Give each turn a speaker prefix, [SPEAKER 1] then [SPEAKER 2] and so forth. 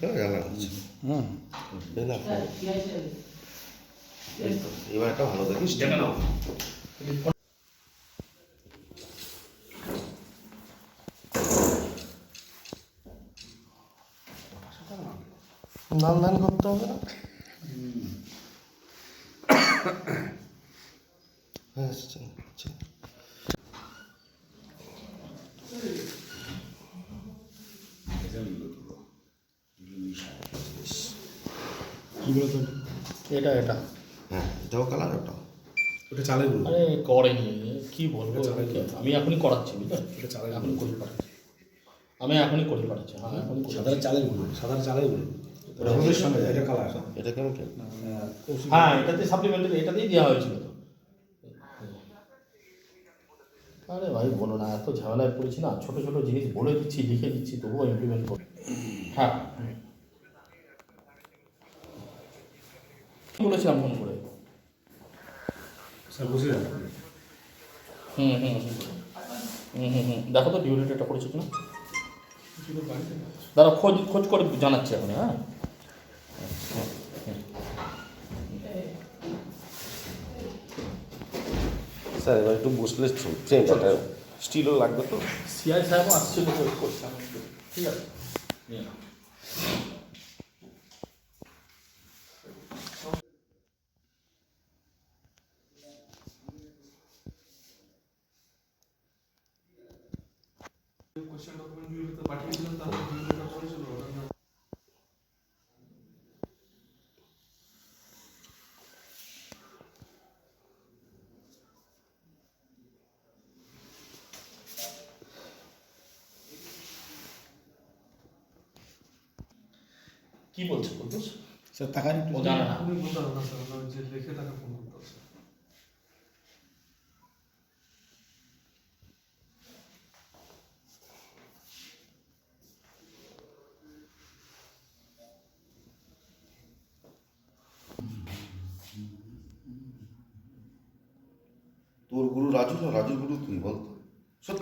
[SPEAKER 1] তাই না এই তো, এবার একটা ভালো দেখিস দান দান করতে হবে না হ্যাঁ আচ্ছা,
[SPEAKER 2] এটা এটা।
[SPEAKER 1] হ্যাঁ এটাও কালার ওটাও।
[SPEAKER 3] ওটা চালের গুঁড়ো।
[SPEAKER 2] আরে করেনি। কি বলব আমি এখনই করাচ্ছি বুঝলেন
[SPEAKER 3] এটা চালের
[SPEAKER 2] এখনই করে পাঠাচ্ছি। আমি এখনই করে পাঠাচ্ছি হ্যাঁ এখনই করে
[SPEAKER 3] সাদা চালের গুঁড়ো সাদা চালের গুঁড়ো। হলুদের সঙ্গে। এটা কালার
[SPEAKER 1] এটা কেমিক্যাল
[SPEAKER 2] হ্যাঁ এটাতে সাপ্লিমেন্টারি এটাতেই দেওয়া হয়েছিল তো। আরে ভাই বলো না এত ঝামেলায় পড়েছি না। ছোটো ছোটো জিনিস বলে দিচ্ছি লিখে দিচ্ছি তবুও ইমপ্লিমেন্ট করি হ্যাঁ। বলেছিলাম ফোন করে।
[SPEAKER 3] স্যার বুঝে যাবেন
[SPEAKER 2] হুম হুম হুম হুম হুম হুম। দেখো তো ডিউরিটাটা করেছ কিনা? দাঁড়া খোঁজ খোঁজ করে জানাচ্ছি এখন হ্যাঁ?
[SPEAKER 1] স্যার এবার একটু বসলে চেঞ্জ একটা স্টিলও লাগবে তো।
[SPEAKER 2] সিআই সাহেবও আসছিল তো করছে কি বলছে কুদ্দুস
[SPEAKER 3] স্যার টাকা নিতে
[SPEAKER 2] ও জানে না।
[SPEAKER 4] আমি বলতে না স্যার যে লিখে তাকে ফোন করতে
[SPEAKER 1] তোর গুরু রাজু না? রাজুর গুরু তুই বল তো